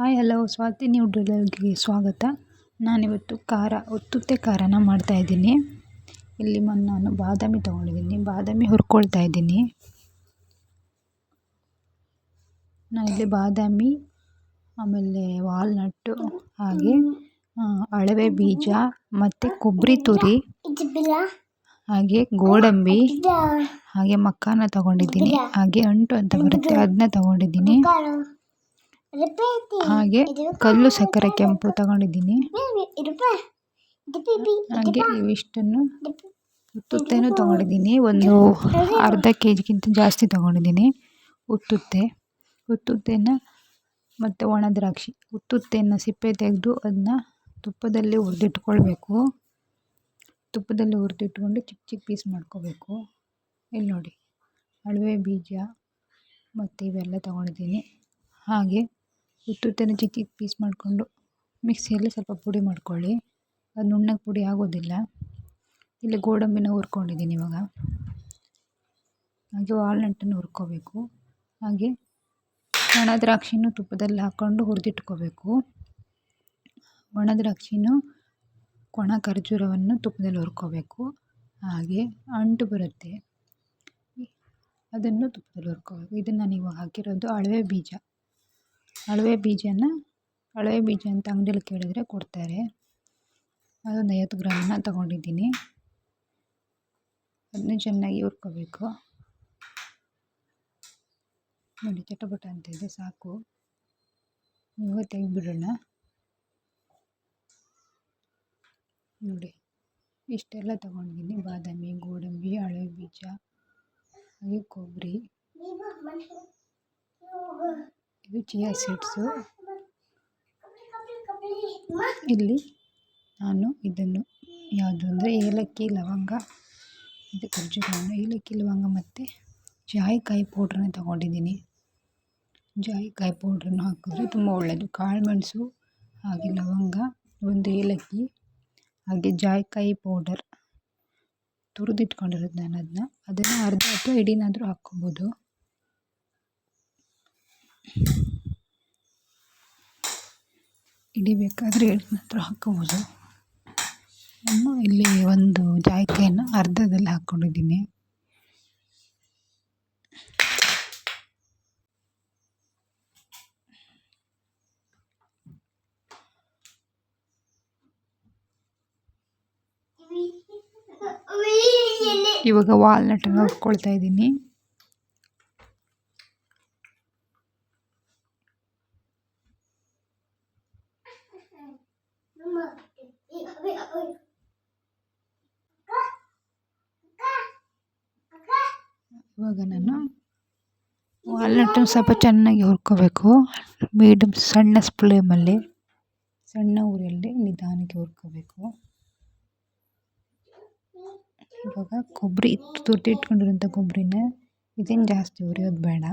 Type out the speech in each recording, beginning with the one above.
Hi, hello, Swati new ಡ್ರಿಲ್ಲರ್ಗೆ ಸ್ವಾಗತ. ನಾನಿವತ್ತು ಖಾರ, ಒತ್ತುತ್ತೆ ಖಾರನ ಮಾಡ್ತಾಯಿದ್ದೀನಿ ಇಲ್ಲಿ ಮೊನ್ನೆ ನಾನು ಬಾದಾಮಿ ತೊಗೊಂಡಿದ್ದೀನಿ. ಬಾದಾಮಿ ಹುರ್ಕೊಳ್ತಾ ಇದ್ದೀನಿ. ನಾನಿಲ್ಲಿ ಬಾದಾಮಿ, ಆಮೇಲೆ ವಾಲ್ನಟ್ಟು, ಹಾಗೆ ಅಳವೆ ಬೀಜ, ಮತ್ತು ಕೊಬ್ಬರಿ ತುರಿ, ಹಾಗೆ ಗೋಡಂಬಿ, ಹಾಗೆ ಮಕ್ಕಾನ ತಗೊಂಡಿದ್ದೀನಿ. ಹಾಗೆ ಅಂಟು ಅಂತ ಬರುತ್ತೆ ಅದನ್ನ ತಗೊಂಡಿದ್ದೀನಿ. ಹಾಗೆ ಕಲ್ಲು ಸಕ್ಕರೆ ಕೆಂಪು ತಗೊಂಡಿದ್ದೀನಿ. ಹಾಗೆ ಇವಿಷ್ಟನ್ನು ಉತ್ತುತ್ತೆನೂ ತಗೊಂಡಿದ್ದೀನಿ. ಒಂದು ಅರ್ಧ ಕೆ ಜಿಗಿಂತ ಜಾಸ್ತಿ ತಗೊಂಡಿದ್ದೀನಿ. ಉತ್ತುತ್ತೆ. ಉತ್ತುತ್ತೆನ ಮತ್ತು ಒಣ ದ್ರಾಕ್ಷಿ. ಉತ್ತುತ್ತೆನ ಸಿಪ್ಪೆ ತೆಗೆದು ಅದನ್ನ ತುಪ್ಪದಲ್ಲಿ ಹುರಿದಿಟ್ಕೊಳ್ಬೇಕು. ತುಪ್ಪದಲ್ಲಿ ಹುರಿದಿಟ್ಕೊಂಡು ಚಿಕ್ಕ ಚಿಕ್ಕ ಪೀಸ್ ಮಾಡ್ಕೋಬೇಕು. ಇಲ್ಲಿ ನೋಡಿ. ಅಳವೆ ಬೀಜ ಮತ್ತು ಇವೆಲ್ಲ ತಗೊಂಡಿದ್ದೀನಿ. ಹಾಗೆ ಉತ್ತುತ್ತೆನ ಚಿಕ್ಕ ಚಿಕ್ಕ ಪೀಸ್ ಮಾಡಿಕೊಂಡು ಮಿಕ್ಸಿಯಲ್ಲಿ ಸ್ವಲ್ಪ ಪುಡಿ ಮಾಡ್ಕೊಳ್ಳಿ. ಅದು ನುಣ್ಣಗೆ ಪುಡಿ ಆಗೋದಿಲ್ಲ. ಇಲ್ಲಿ ಗೋಡಂಬಿನ ಹುರ್ಕೊಂಡಿದ್ದೀನಿ ಇವಾಗ. ಹಾಗೆ ವಾಲ್ನಟ್ಟನ್ನು ಹುರ್ಕೋಬೇಕು. ಹಾಗೆ ಒಣ ದ್ರಾಕ್ಷಿನೂ ತುಪ್ಪದಲ್ಲಿ ಹಾಕ್ಕೊಂಡು ಹುರಿದಿಟ್ಕೋಬೇಕು. ಒಣ ದ್ರಾಕ್ಷಿನೂ ಒಣ ಖರ್ಜೂರವನ್ನು ತುಪ್ಪದಲ್ಲಿ ಹುರ್ಕೋಬೇಕು. ಹಾಗೆ ಅಂಟು ಬರುತ್ತೆ. ಅದನ್ನು ತುಪ್ಪದಲ್ಲಿ ಹುರ್ಕೋಬೇಕು. ಇದನ್ನು ಇವಾಗ ಹಾಕಿರೋದು ಅಳವೆ ಬೀಜ. ಅಳವೆ ಬೀಜನ, ಅಳವೆ ಬೀಜ ಅಂತ ಅಂಗಡಿಯಲ್ಲಿ ಕೇಳಿದರೆ ಕೊಡ್ತಾರೆ. ಅದೊಂದು ಐವತ್ತು ಗ್ರಾಮನ್ನ ತಗೊಂಡಿದ್ದೀನಿ. ಅದನ್ನ ಚೆನ್ನಾಗಿ ಹುರ್ಕೋಬೇಕು. ನೋಡಿ, ಚಟಪಟ ಅಂತಿದೆ, ಸಾಕು. ಇವಾಗ ತೆಗೆದ್ಬಿಡೋಣ. ನೋಡಿ, ಇಷ್ಟೆಲ್ಲ ತಗೊಂಡಿದ್ದೀನಿ. ಬಾದಾಮಿ, ಗೋಡಂಬಿ, ಅಳವೆ ಬೀಜ, ಹಾಗೆ ಕೊಬ್ಬರಿ. ಇದು ಚಿಯಾ ಸೀಡ್ಸು ಇಲ್ಲಿ ನಾನು ಇದನ್ನು ಯಾವುದು ಅಂದರೆ ಏಲಕ್ಕಿ, ಲವಂಗ, ಇದು ಖರ್ಜೂರವನ್ನು ಏಲಕ್ಕಿ, ಲವಂಗ ಮತ್ತು ಜಾಯಿಕಾಯಿ ಪೌಡ್ರನ್ನ ತಗೊಂಡಿದ್ದೀನಿ. ಜಾಯಿಕಾಯಿ ಪೌಡ್ರನ್ನು ಹಾಕಿದ್ರೆ ತುಂಬ ಒಳ್ಳೆಯದು ಕಾಳುಮೆಣಸು ಹಾಗೆ ಲವಂಗ, ಒಂದು ಏಲಕ್ಕಿ, ಹಾಗೆ ಜಾಯಿಕಾಯಿ ಪೌಡರ್ ತುರಿದಿಟ್ಕೊಂಡಿರೋದು ನಾನು ಅದನ್ನ. ಅದನ್ನು ಅರ್ಧ ಅಥವಾ ಇಡೀನಾದರೂ ಹಾಕ್ಕೊಬೋದು. ಇಡೀ ಬೇಕಾದರೆ ಹತ್ರ ಹಾಕ್ಕೋಬೋದು ನಾನು ಇಲ್ಲಿ ಒಂದು ಜಾಯಿಕಾಯನ್ನು ಅರ್ಧದಲ್ಲಿ ಹಾಕ್ಕೊಂಡಿದ್ದೀನಿ. ಇವಾಗ ವಾಲ್ನಟ್ಟನ್ನು ಹಾಕ್ಕೊಳ್ತಾ ಇದ್ದೀನಿ. ಇವಾಗ ನಾನು ವಾಲ್ನಟ್ಟನ್ನು ಸ್ವಲ್ಪ ಚೆನ್ನಾಗಿ ಹುರ್ಕೋಬೇಕು. ಮೀಡಿಯಮ್ ಸಣ್ಣ ಫ್ಲೇಮಲ್ಲಿ, ಸಣ್ಣ ಊರಲ್ಲಿ ನಿಧಾನಕ್ಕೆ ಹುರ್ಕೋಬೇಕು. ಇವಾಗ ಕೊಬ್ಬರಿ ತುರಿದಿಟ್ಕೊಂಡಿರೋಂಥ ಕೊಬ್ಬರಿನ ಇದೇನು ಜಾಸ್ತಿ ಹುರಿಯೋದು ಬೇಡ.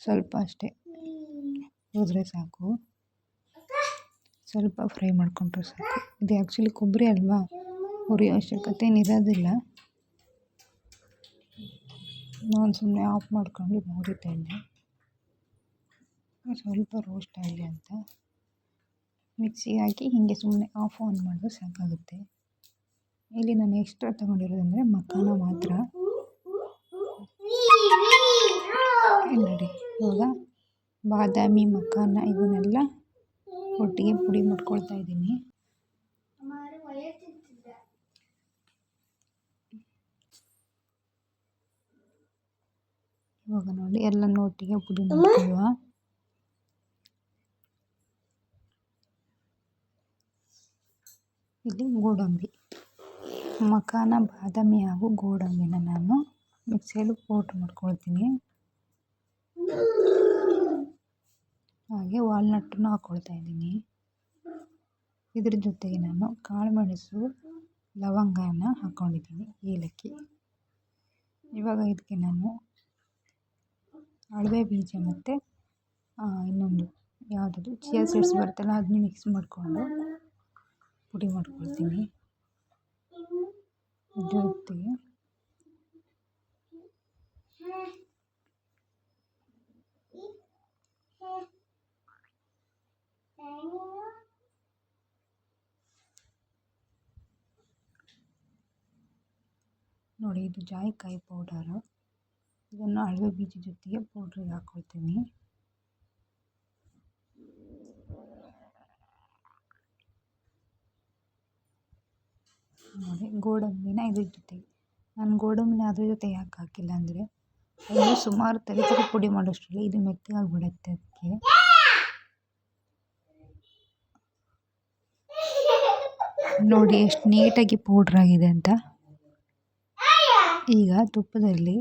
ಸ್ವಲ್ಪ ಅಷ್ಟೇ. ಹುರಿದ್ರೆ ಸಾಕು. ಸ್ವಲ್ಪ ಫ್ರೈ ಮಾಡಿಕೊಂಡ್ರೆ ಸಾಕು. ಇದು ಆ್ಯಕ್ಚುಲಿ ಕೊಬ್ಬರಿ ಅಲ್ವಾ? ಹುರಿಯೋ ಅವಶ್ಯಕತೆ ಏನಿರೋದಿಲ್ಲ. ನಾನು ಸುಮ್ಮನೆ ಆಫ್ ಮಾಡ್ಕೊಂಡು ನೋಡಿದ್ದೇನೆ ಸ್ವಲ್ಪ ರೋಸ್ಟ್ ಆಗಲಿ ಅಂತ. ಮಿಕ್ಸಿಗೆ ಹಾಕಿ ಹೀಗೆ ಸುಮ್ಮನೆ ಆಫ್ ಆನ್ ಮಾಡಿದ್ರೆ ಸಾಕಾಗುತ್ತೆ. ಇಲ್ಲಿ ನಾನು ಎಕ್ಸ್ಟ್ರಾ ತೊಗೊಂಡಿರೋದಂದರೆ ಮಖಾನ ಮಾತ್ರ. ನೋಡಿ ಇವಾಗ ಬಾದಾಮಿ, ಮಖಾನ ಇವನ್ನೆಲ್ಲ ಒಟ್ಟಿಗೆ ಪುಡಿ ಮಾಡ್ಕೊಳ್ತಾ ಇದ್ದೀನಿ. ಇವಾಗ ನೋಡಿ, ಎಲ್ಲನೂ ಒಟ್ಟಿಗೆ ಪುಡಿ ಮಾಡ್ಕೊಳ್ಳುವ ಇಲ್ಲಿ ಗೋಡಂಬಿ, ಮಖಾನ, ಬಾದಾಮಿ ಹಾಗೂ ಗೋಡಂಬಿನ ನಾನು ಮಿಕ್ಸಿಯಲ್ಲಿ ಪೌಡ್ರ್ ಮಾಡ್ಕೊಳ್ತೀನಿ. ಹಾಗೆ ವಾಲ್ನಟ್ಟನ್ನು ಹಾಕ್ಕೊಳ್ತಾ ಇದ್ದೀನಿ. ಇದ್ರ ಜೊತೆಗೆ ನಾನು ಕಾಳುಮೆಣಸು, ಲವಂಗನ ಹಾಕ್ಕೊಂಡಿದ್ದೀನಿ ಏಲಕ್ಕಿ. ಇವಾಗ ಇದಕ್ಕೆ ನಾನು ಅಳವೆ ಬೀಜ ಮತ್ತು ಇನ್ನೊಂದು ಯಾವುದದು, ಚಿಯಾ ಸೀಡ್ಸ್ ಬರುತ್ತಲ್ಲ ಅದನ್ನ ಮಿಕ್ಸ್ ಮಾಡಿಕೊಂಡು ಪುಡಿ ಮಾಡ್ಕೊಳ್ತೀನಿ. ಜೊತೆಗೆ ನೋಡಿ, ಇದು ಜಾಯಿಕಾಯಿ ಪೌಡರು ಇದನ್ನು ಅಳವೆ ಬೀಜ ಜೊತೆಗೆ ಪೌಡ್ರಿಗೆ ಹಾಕ್ಕೊಳ್ತೀನಿ ನೋಡಿ, ಗೋಡಂಬಿನ ಇದ್ರ ಜೊತೆ. ನಾನು ಗೋಡಂಬಿನ ಅದ್ರ ಜೊತೆ ಯಾಕೆ ಹಾಕಿಲ್ಲ ಅಂದರೆ, ಅದು ಸುಮಾರು ತಲೆ ತಲೆ ಪುಡಿ ಮಾಡೋಷ್ಟರಲ್ಲಿ ಇದು ಮೆತ್ತಗಾಗ್ಬಿಡತ್ತೆ ಅದಕ್ಕೆ ನೋಡಿ, ಎಷ್ಟು ನೀಟಾಗಿ ಪೌಡ್ರ್ ಆಗಿದೆ ಅಂತ. ಈಗ ತುಪ್ಪದಲ್ಲಿ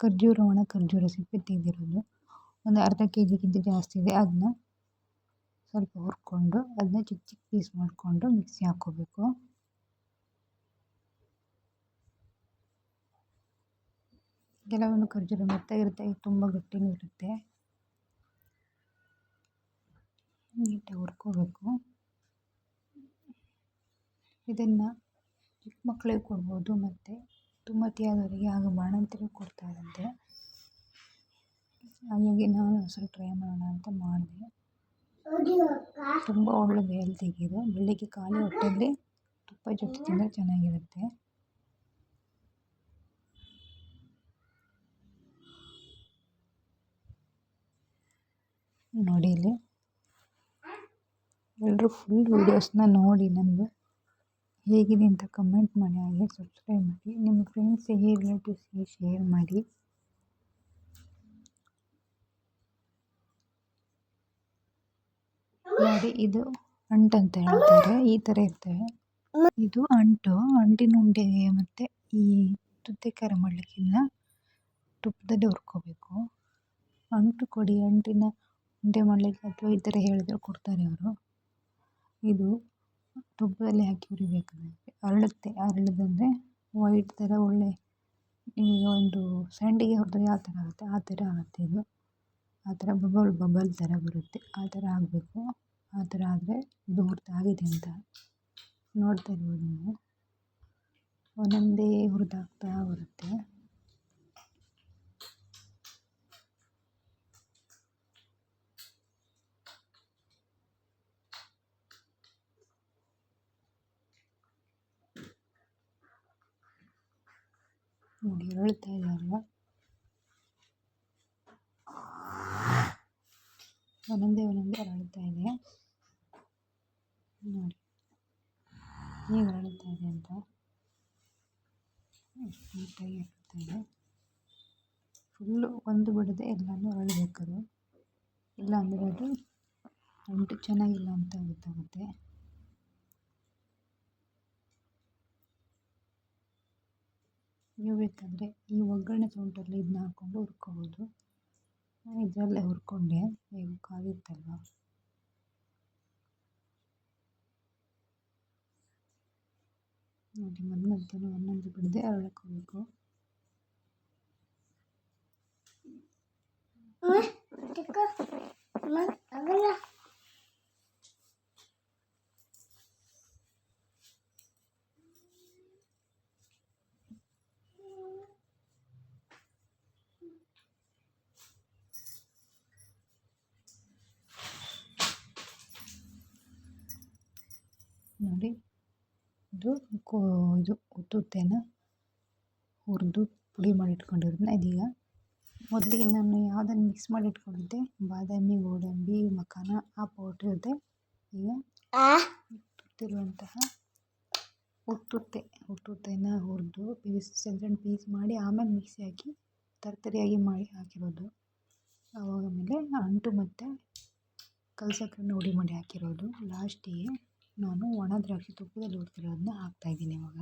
ಖರ್ಜೂರ, ಒಣ ಖರ್ಜೂರ ಸಿಪ್ಪೆ ತೆಗೆದಿರೋದು. ಒಂದು ಅರ್ಧ ಕೆ ಜಿಗಿಂತ ಜಾಸ್ತಿ ಇದೆ. ಅದನ್ನ ಸ್ವಲ್ಪ ಹುರ್ಕೊಂಡು ಅದನ್ನ ಚಿಕ್ಕ ಚಿಕ್ಕ ಪೀಸ್ ಮಾಡಿಕೊಂಡು ಮಿಕ್ಸಿ ಹಾಕ್ಕೋಬೇಕು. ಕೆಲವೊಂದು ಖರ್ಜೂರ ಮೆತ್ತಗಿರುತ್ತೆ ತುಂಬ ಗಟ್ಟಿನೂ ಇರುತ್ತೆ. ನೀಟಾಗಿ ಹುರ್ಕೋಬೇಕು. ಇದನ್ನು ಚಿಕ್ಕ ಮಕ್ಕಳಿಗೆ ಕೊಡ್ಬೋದು. ಮತ್ತು ತುಮ್ಮತಿಯಾದವರಿಗೆ ಆಗ ಬಾಣಂತಿಯರಿಗೆ ಕೊಡ್ತಾರಂತೆ. ಹಾಗಾಗಿ ನಾನು ಒಂದ್ಸಲ ಟ್ರೈ ಮಾಡೋಣ ಅಂತ ಮಾಡಿದೆ. ತುಂಬ ಒಳ್ಳೆಯದು ಹೆಲ್ತಿಗೆ ಬೆಳಿಗ್ಗೆ ಖಾಲಿ ಹೊಟ್ಟೆಯಲ್ಲಿ ತುಪ್ಪ ಜೊತೆ ತಿಂದರೆ ಚೆನ್ನಾಗಿರುತ್ತೆ. ನೋಡಿ ಇಲ್ಲಿ. ಎಲ್ಲರೂ ಫುಲ್ ವೀಡಿಯೋಸ್ನ ನೋಡಿ ನಂದು. ಹೇಗಿದೆ ಅಂತ ಕಮೆಂಟ್ ಮಾಡಿ, ಹಾಗೆ ಸಬ್ಸ್ಕ್ರೈಬ್ ಮಾಡಿ. ನಿಮ್ಮ ಫ್ರೆಂಡ್ಸಿಗೆ ರಿಲೇಟಿವ್ಸ್ಗೆ ಶೇರ್ ಮಾಡಿ? ನೋಡಿ, ಇದು ಅಂಟು ಅಂತ ಹೇಳ್ತಾರೆ. ಈ ಥರ ಇರ್ತವೆ. ಇದು ಅಂಟು. ಅಂಟಿನ ಉಂಡೆಗೆ ಮತ್ತು ಈ ತುತ್ತೆ ಖಾರ ಮಾಡಲಿಕ್ಕಿಲ್ಲ. ತುಪ್ಪದಲ್ಲಿ ಹುರ್ಕೋಬೇಕು. ಅಂಟು ಕೊಡಿ, ಅಂಟಿನ ಉಂಡೆ ಮಾಡಲಿಕ್ಕೆ ಅಥವಾ ಈ ಥರ ಹೇಳಿದ್ರೆ ಕೊಡ್ತಾರೆ ಅವರು. ಇದು ತುಪ್ಪದಲ್ಲಿ ಹಾಕಿ ಹುರಿಬೇಕಾಗುತ್ತೆ ಅರಳುತ್ತೆ. ಅರಳಿದಂದರೆ ವೈಟ್ ಥರ ಒಳ್ಳೆ ಈಗ ಒಂದು ಸಂಡಿಗೆ ಹುರಿದ್ರೆ ಯಾವ ಥರ ಆಗುತ್ತೆ? ಆ ಥರ ಆಗುತ್ತೆ ಇದು. ಆ ಥರ ಬಬಲ್ ಬಬಲ್ ಥರ ಬರುತ್ತೆ. ಆ ಥರ ಆಗಬೇಕು. ಆ ಥರ ಆದರೆ ಇದು ಹುರಿದಾಗಿದೆ ಅಂತ. ನೋಡ್ತಾ ಇರ್ಬೋದು ನೀವು. ಒಂದೊಂದೇ ಹುರಿದಾಗ್ತಾ ಬರುತ್ತೆ. ನೋಡಿ, ಹೇಳ್ತಾ ಇದ್ದಾರಲ್ಲ ಒಂದೊಂದೇ ಒಂದೊಂದೇ ಅರಳ್ತಾ ಇದೆ. ನೋಡಿ, ಹೇಗೆ ಅರಳ್ತಾ ಇದೆ ಅಂತ. ನೀಟಾಗಿ ಇದೆ. ಫುಲ್ಲು ಒಂದು ಬಿಡದೆ ಎಲ್ಲನೂ ಅರಳಬೇಕದು ಇಲ್ಲ ಅಂದರೆ ಅದು ಅಂಟು ಚೆನ್ನಾಗಿಲ್ಲ ಅಂತ ಗೊತ್ತಾಗುತ್ತೆ. ನೀವು ಈ ಒಗ್ಗರಣೆ ಸೌಂಟಲ್ಲಿ ಇದನ್ನ ಹಾಕ್ಕೊಂಡು ಹುರ್ಕೋಬೋದು. ನಾನು ಇದರಲ್ಲೇ ಹುರ್ಕೊಂಡೆ, ಹೇಗೂ ಕಾದಿತ್ತಲ್ವ? ನೋಡಿ ಮಧ್ಯೆ ಒಂದೊಂದು ಬಿಡದೆ ಅರಳಕೋಬೇಕು ಇದು ಕೋ ಇದು ಉತ್ತುತ್ತೇನ ಹುರಿದು ಪುಡಿ ಮಾಡಿ ಇಟ್ಕೊಂಡಿರೋದನ್ನ ಇದೀಗ ಮೊದಲಿಗೆ ನಾನು ಯಾವುದನ್ನು ಮಿಕ್ಸ್ ಮಾಡಿ ಇಟ್ಕೊಂಡಿದ್ದೆ ಬಾದಾಮಿ ಗೋಡಂಬಿ ಮಖಾನ ಆ ಪೌಡ್ರ್ ಇರುತ್ತೆ. ಈಗ ಉತ್ತುತ್ತಿರುವಂತಹ ಉತ್ತುತ್ತೆ ಉತ್ತುತ್ತೇನ ಹುರಿದು ಪೀಸ್ ಸಣ್ಣ ಸಣ್ಣ ಪೀಸ್ ಮಾಡಿ ಆಮೇಲೆ ಮಿಕ್ಸಿ ಹಾಕಿ ತರ್ತರಿಯಾಗಿ ಮಾಡಿ ಹಾಕಿರೋದು. ಆವಾಗ ಆಮೇಲೆ ಅಂಟು ಮತ್ತು ಕಲ್ಸಕ್ಕೆ ನೋಡಿ ಮಾಡಿ ಹಾಕಿರೋದು ಲಾಸ್ಟಿಗೆ. ನಾನು ಒಣ ದ್ರಾಕ್ಷಿ ತುಪ್ಪದಲ್ಲಿ ಹುಡುಕ್ತಿರೋದನ್ನ ಹಾಕ್ತಾ ಇದ್ದೀನಿ ಇವಾಗ.